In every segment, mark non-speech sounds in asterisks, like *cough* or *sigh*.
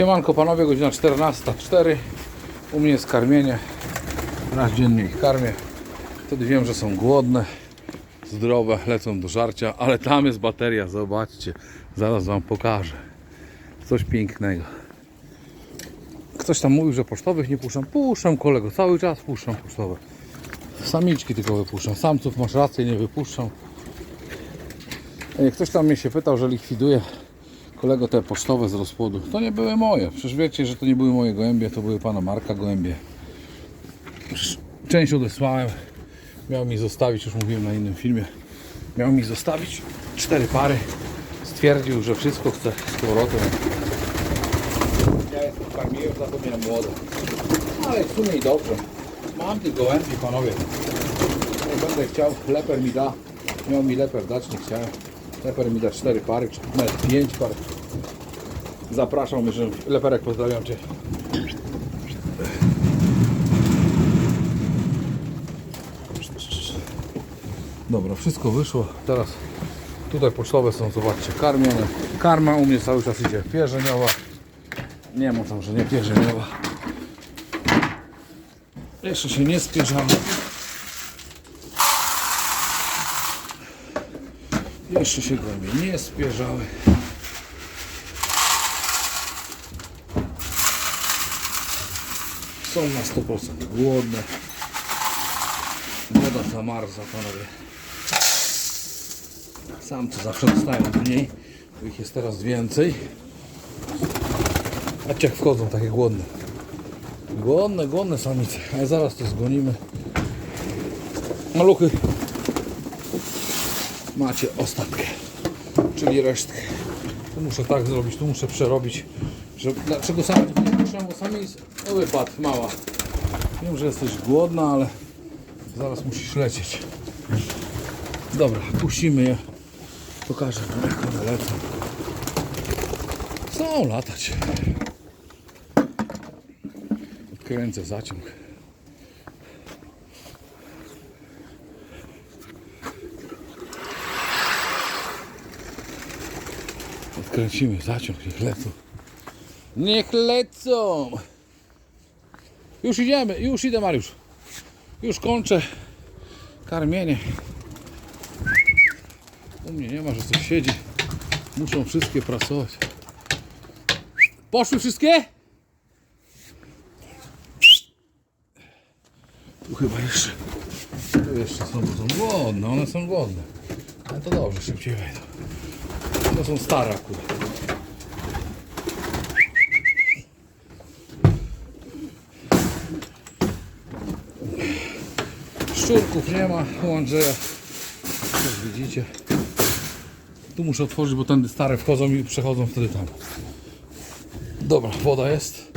Siemanko panowie, godzina 14.04 U mnie jest karmienie. Raz dziennie ich karmię Wtedy wiem, że są głodne Zdrowe, lecą do żarcia Ale tam jest bateria, zobaczcie. Zaraz wam pokażę. Coś pięknego. Ktoś tam mówił, że pocztowych nie puszczam. Puszczam kolego, cały czas puszczam pocztowe. Samiczki tylko wypuszczam. Samców masz rację, nie wypuszczam. Ktoś tam mnie się pytał, że likwiduję kolego te pocztowe z rozpłodu. To nie były moje. Przecież wiecie, że to nie były moje gołębie, to były pana Marka gołębie. Część odesłałem. Miał mi zostawić, już mówiłem na innym filmie. Miał mi zostawić cztery pary. Stwierdził, że wszystko chce z powrotem. Ja jestem karmiłem, zapomniałem młode. Ale w sumie i dobrze. Mam tych gołębi, panowie. Jak będę chciał, leper mi da. Miał mi leper dać, nie chciałem. Leper mi da cztery pary, czy nawet pięć par. Zapraszam, że leperek pozdrawiam Cię. Dobra, wszystko wyszło. Teraz tutaj pocztowe są, zobaczcie, karmione. Karma u mnie cały czas idzie pierzeniowa. Nie tam, że nie pierzeniowa. Jeszcze się nie spierzamy. Jeszcze się głębiej nie spierzały. Są na 100% głodne. Woda zamarza, panowie. Samce zawsze dostają mniej, bo ich jest teraz więcej. Patrzcie jak wchodzą takie głodne. Głodne, głodne samice. Ale zaraz to zgonimy. Maluchy. Macie ostatkę. Czyli resztkę. Tu muszę tak zrobić, tu muszę przerobić. Że, dlaczego sami tu nie puszczam, bo sami jest... O wypad, mała. Wiem, że jesteś głodna, ale zaraz musisz lecieć. Dobra, puścimy je. Pokażę wam jak one lecą. Chcą latać. Odkręcę zaciąg. Odkręcimy zaciąg, niech lecą. Niech lecą! Już idziemy, już idę Mariusz. Już kończę karmienie. U mnie nie ma, że coś siedzi. Muszą wszystkie prasować. Poszły wszystkie? Tu chyba jeszcze. Tu jeszcze są, bo są głodne, one są głodne. No to dobrze, szybciej wejdą. To są stare akurat. Szczurków nie ma u Andrzeja. Jak widzicie. Tu muszę otworzyć, bo tędy stare wchodzą i przechodzą wtedy tam. Dobra, woda jest.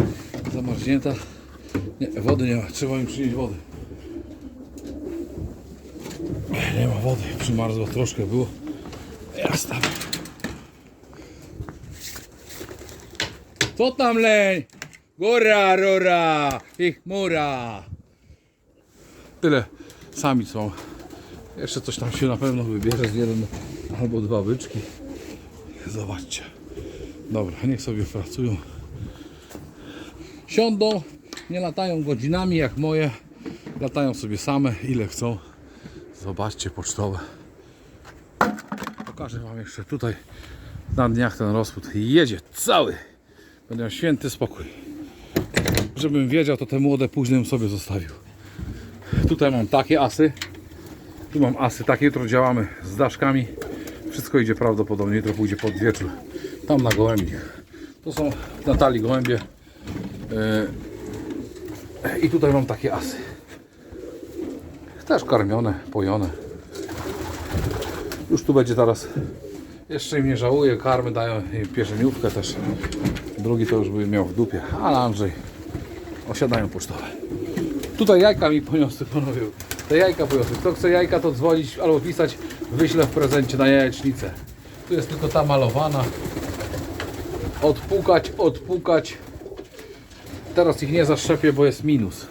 Zamarznięta. Nie, wody nie ma. Trzeba im przynieść wody. Nie ma wody. Przymarzło troszkę było. Jasna. Co tam leń? Góra, rura i chmura. Tyle sami są. Jeszcze coś tam się na pewno wybierze z jeden albo dwa byczki. Zobaczcie. Dobra, niech sobie pracują. Siądą, nie latają godzinami jak moje. Latają sobie same ile chcą. Zobaczcie pocztowe. Pokażę Wam jeszcze tutaj na dniach ten rozpód jedzie cały. Będę miał święty spokój. Żebym wiedział, to te młode później bym sobie zostawił. Tutaj mam takie asy. Tu mam asy takie, jutro działamy z daszkami. Wszystko idzie prawdopodobnie, jutro pójdzie pod wieczór. Tam na gołębi. To są Natalii gołębie. Yy, I tutaj mam takie asy. Też karmione, pojone. Już tu będzie teraz. Jeszcze im nie żałuję, karmy dają im pierzeniówkę też. Drugi to już by miał w dupie, ale Andrzej osiadają pocztowe. Tutaj jajka mi poniosły panowie. Te jajka poniosły. Kto chce jajka to dzwonić albo pisać, wyślę w prezencie na jajecznicę. Tu jest tylko ta malowana. Odpukać, odpukać. Teraz ich nie zaszczepię, bo jest minus.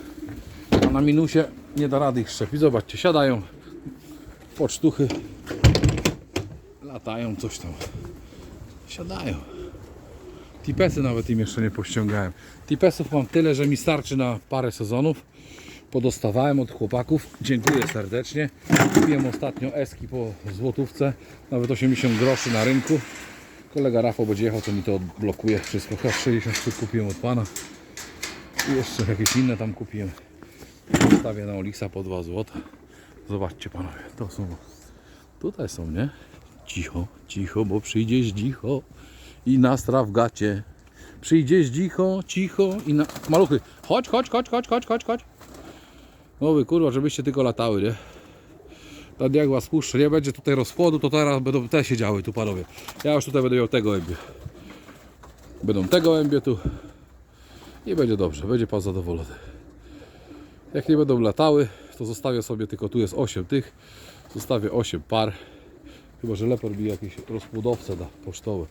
A na minusie nie da rady ich szczepić. Zobaczcie, siadają pocztuchy. Latają coś tam. Siadają. Tipesy nawet im jeszcze nie pościągałem. Tipesów mam tyle, że mi starczy na parę sezonów. Podostawałem od chłopaków. Dziękuję serdecznie. Kupiłem ostatnio eski po złotówce. Nawet 80 groszy na rynku. Kolega Rafał będzie jechał, to mi to odblokuje wszystko. Chyba 60 sztuk kupiłem od pana. I jeszcze jakieś inne tam kupiłem. Stawię na Olixa po 2 zł. Zobaczcie panowie, to są. Tutaj są, nie? Cicho, cicho, bo przyjdzie zdzicho i nastra w gacie. Przyjdzie zdzicho, cicho i na... Maluchy, chodź, chodź, chodź, chodź, chodź, chodź, chodź. No wy kurwa, żebyście tylko latały, nie? Tak jak was puszczę, nie będzie tutaj rozpłodu, to teraz będą te siedziały tu panowie. Ja już tutaj będę miał tego gołębie. Będą te gołębie tu. I będzie dobrze, będzie pan zadowolony. Jak nie będą latały, to zostawię sobie tylko tu jest 8 tych. Zostawię 8 par. Chyba, że leper mi jakieś rozpłodowce da pocztowe.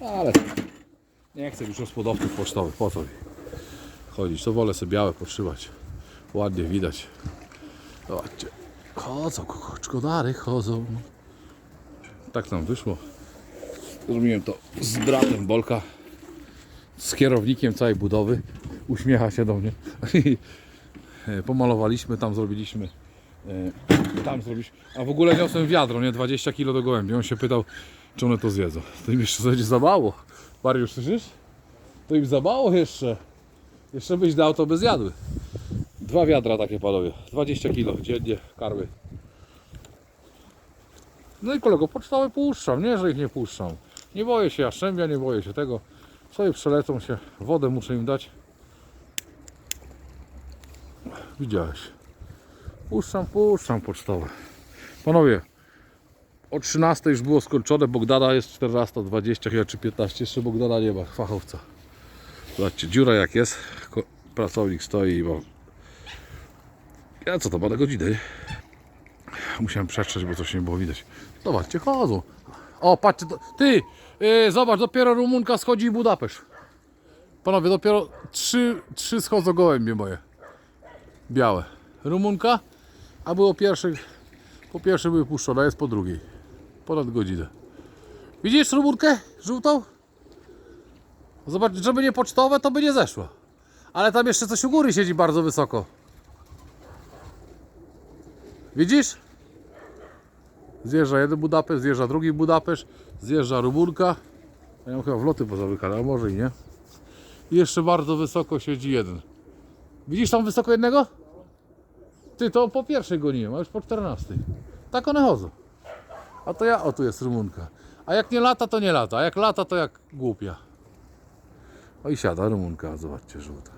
Ale nie chcę już rozpłodowców pocztowych. Po mi chodzić? To wolę sobie białe potrzymać. Ładnie widać. Zobaczcie. Chodzą, kokoczkodary chodzą. Tak nam wyszło. Zrobiłem to z bratem Bolka. Z kierownikiem całej budowy. Uśmiecha się do mnie. *laughs* Pomalowaliśmy, tam zrobiliśmy e, tam zrobiliśmy, a w ogóle niosłem wiadro, nie 20 kg do gołębi, on się pytał czy one to zjedzą, to im jeszcze będzie za mało. Mariusz, słyszysz? To im za mało jeszcze. Jeszcze byś dał, to by zjadły. Dwa wiadra takie panowie, 20 kg dziennie karmy. No i kolego, pocztowe puszczam, nie, że ich nie puszczam nie boję się jaszczębia, nie boję się tego. Sobie przelecą się, wodę muszę im dać. Widziałeś. Puszczam, puszczam pocztowe. Panowie, o 13 już było skończone, Bogdana jest 14.20 chyba czy 15, jeszcze Bogdana nie ma, fachowca. Zobaczcie, dziura jak jest, pracownik stoi i ma... Ja co to, ma na godzinę, nie? Musiałem przetrzeć, bo coś nie było widać. Zobaczcie, chodzą. O, patrzcie, ty, yy, zobacz, dopiero Rumunka schodzi i Budapeszt. Panowie, dopiero trzy, trzy schodzą gołębie moje białe. Rumunka, a było pierwszy, po pierwszej były puszczone, jest po drugiej. Ponad godzinę. Widzisz rumunkę żółtą? Zobacz, żeby nie pocztowe, to by nie zeszło. Ale tam jeszcze coś u góry siedzi bardzo wysoko. Widzisz? Zjeżdża jeden Budapeszt, zjeżdża drugi Budapeszt, zjeżdża rumunka. Ja mam chyba wloty pozamykane, a może i nie. I jeszcze bardzo wysoko siedzi jeden. Widzisz tam wysoko jednego? Ty to po pierwszej goniłem, a już po 14. Tak one chodzą. A to ja, o tu jest Rumunka. A jak nie lata, to nie lata. A jak lata, to jak głupia. O i siada Rumunka, zobaczcie, żółta.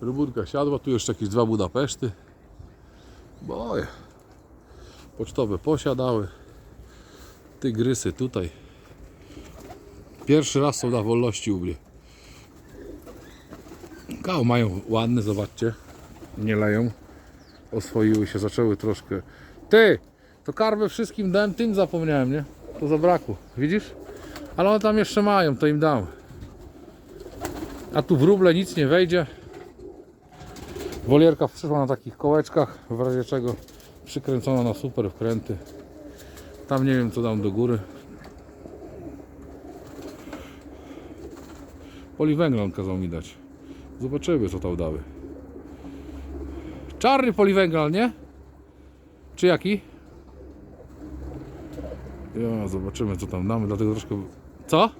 Rumunka siadła, tu jeszcze jakieś dwa Budapeszty. Boje. Pocztowe posiadały. Tygrysy tutaj. Pierwszy raz są na wolności u mnie. Kał mają ładne, zobaczcie. Nie leją. Oswoiły się, zaczęły troszkę. Ty! To karmę wszystkim dałem, tym zapomniałem, nie? To zabrakło. Widzisz? Ale one tam jeszcze mają, to im dam. A tu w ruble nic nie wejdzie. Wolierka przyszła na takich kołeczkach, w razie czego przykręcona na super wkręty. Tam nie wiem co dam do góry. Poliwęglan kazał mi dać. Zobaczymy co tam dały. Czarny poliwęglan, nie? Czy jaki? Ja, zobaczymy co tam damy, dlatego troszkę... Co?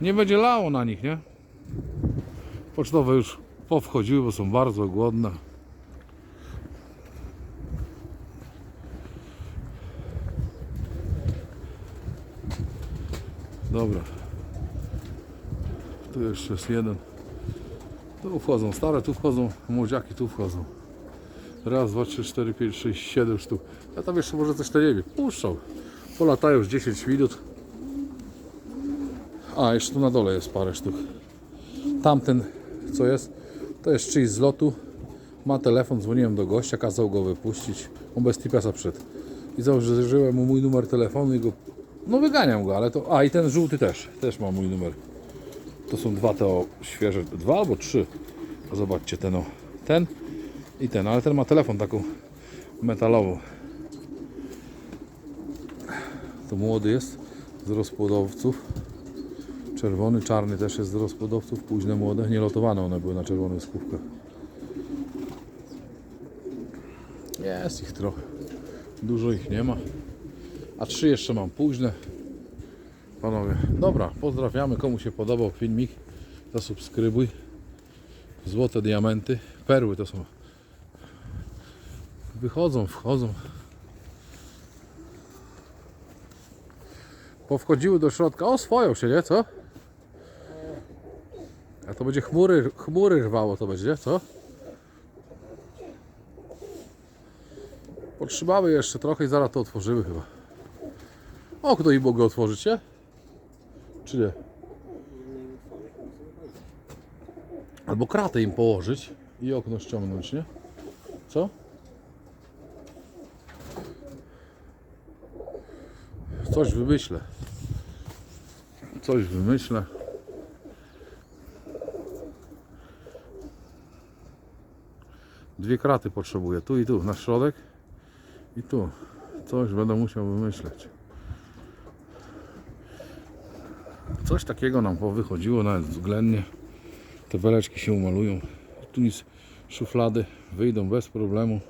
Nie będzie lało na nich, nie? Pocztowe już powchodziły, bo są bardzo głodne. Dobra. Tu jeszcze jest jeden. Tu wchodzą stare, tu wchodzą młodziaki, tu wchodzą. Raz, dwa, trzy, cztery, pięć, sześć, siedem sztuk. Ja tam jeszcze może coś to nie wiem. Puszczą. Polatają już 10 minut. A, jeszcze tu na dole jest parę sztuk. Tamten, co jest, to jest czyjś z lotu. Ma telefon, dzwoniłem do gościa, kazał go wypuścić. On bez tipesa przed. I założyłem mu mój numer telefonu i go... No wyganiam go, ale to... A, i ten żółty też. Też ma mój numer. To są dwa te o, świeże, dwa albo trzy. Zobaczcie ten o, ten i ten, ale ten ma telefon taką metalową. To młody jest z rozpłodowców. Czerwony, czarny też jest z rozpłodowców, późne młode, nielotowane one były na czerwonych skówkach. Jest ich trochę. Dużo ich nie ma. A trzy jeszcze mam późne. Panowie, dobra, pozdrawiamy. Komu się podobał filmik, zasubskrybuj. Złote diamenty, perły to są. Wychodzą, wchodzą. Powchodziły do środka. O, swoją się, nie? Co? A to będzie chmury, chmury rwało to będzie, co? Potrzymamy jeszcze trochę i zaraz to otworzymy chyba. Okno i mogę otworzyć, nie? Czy nie? Albo kratę im położyć i okno ściągnąć, nie? Co? Coś wymyślę. Coś wymyślę. Dwie kraty potrzebuję. Tu i tu, na środek. I tu. Coś będę musiał wymyśleć. Coś takiego nam powychodziło nawet względnie. Te beleczki się umalują. Tu nic, szuflady wyjdą bez problemu.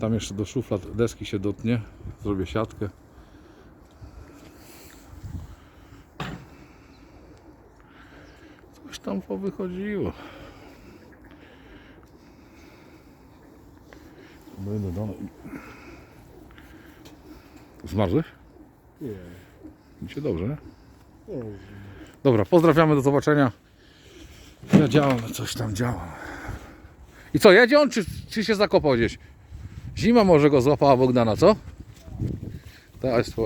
Tam jeszcze do szuflad deski się dotnie. Zrobię siatkę. Coś tam powychodziło. Będę do... Zmarzłeś? Nie. Mi się dobrze, nie? Dobra, pozdrawiamy, do zobaczenia. Ja działam, coś tam działam. I co, jedzie on, czy, czy się zakopał gdzieś? Zima może go złapała Bogdana, co?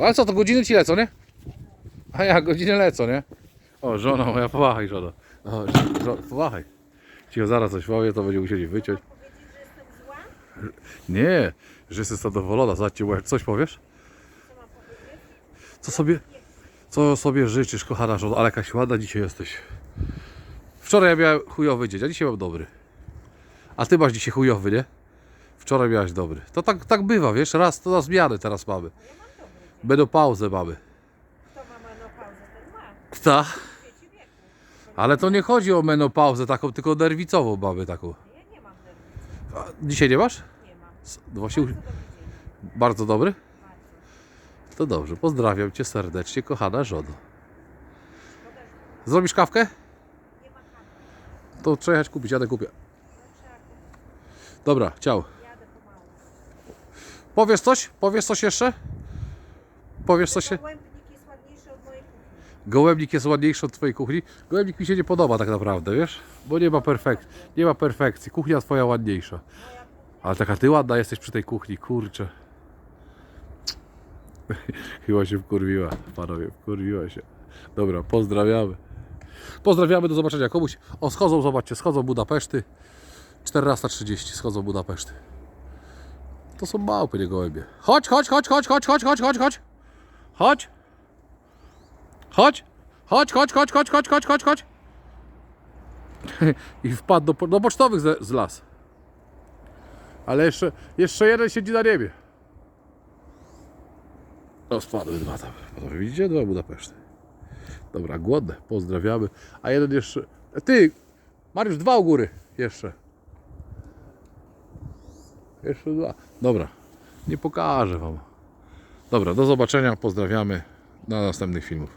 Ale co, to godziny ci lecą, nie? A ja, godziny lecą, nie? O, żona moja, powahaj, żona. O, żo, powahaj. Cicho, zaraz coś powie, to będzie musieli wyciąć. Nie, że jesteś zadowolona. Zobaczcie, coś powiesz? Co sobie, co sobie życzysz, kochana żona? Ale jakaś ładna dzisiaj jesteś. Wczoraj ja miałem chujowy dzień, a dzisiaj mam dobry. A ty masz dzisiaj chujowy, nie? Wczoraj miałeś dobry. To tak, tak bywa, wiesz? Raz to na zmiany teraz mamy. Będą pauzę mamy. Kto ma menopauzę, ten ma. Ta. Ale to nie chodzi o menopauzę taką, tylko nerwicową mamy taką. Ja nie mam nerwicy, A dzisiaj nie masz? nie mam. No Właśnie, Bardzo dobry dzień. bardzo dobry? To dobrze, pozdrawiam Cię serdecznie, kochana żono. Zrobisz kawkę? To trzeba jechać kupić, jadę kupię. Dobra, ciao. Powiesz coś? Powiesz coś jeszcze? Powiesz coś? Gołębnik jest ładniejszy od mojej kuchni. Gołębnik jest ładniejszy od Twojej kuchni. Gołębnik mi się nie podoba tak naprawdę, wiesz? Bo nie ma perfek nie ma perfekcji. Kuchnia Twoja ładniejsza. Ale taka Ty ładna jesteś przy tej kuchni, kurczę. Chyba się wkurwiła, panowie, wkurwiła się. Dobra, pozdrawiamy. Pozdrawiamy, do zobaczenia komuś. O, schodzą, zobaczcie, schodzą Budapeszty. 14.30 schodzą Budapeszty. To są małpy, nie gołębie. Chodź, chodź, chodź, chodź, chodź, chodź, chodź, chodź, chodź. Chodź. Chodź. Chodź, chodź, chodź, chodź, chodź, chodź, chodź, chodź. I wpadł do, do pocztowych z, z las. Ale jeszcze, jeszcze jeden siedzi na niebie. No spadły dwa tam. Panowie, Widzicie? Dwa Budapeszty. Dobra, głodne. Pozdrawiamy. A jeden jeszcze... Ty! Mariusz, dwa u góry. Jeszcze. Jeszcze dwa. Dobra. Nie pokażę wam. Dobra, do zobaczenia. Pozdrawiamy. Na następnych filmów.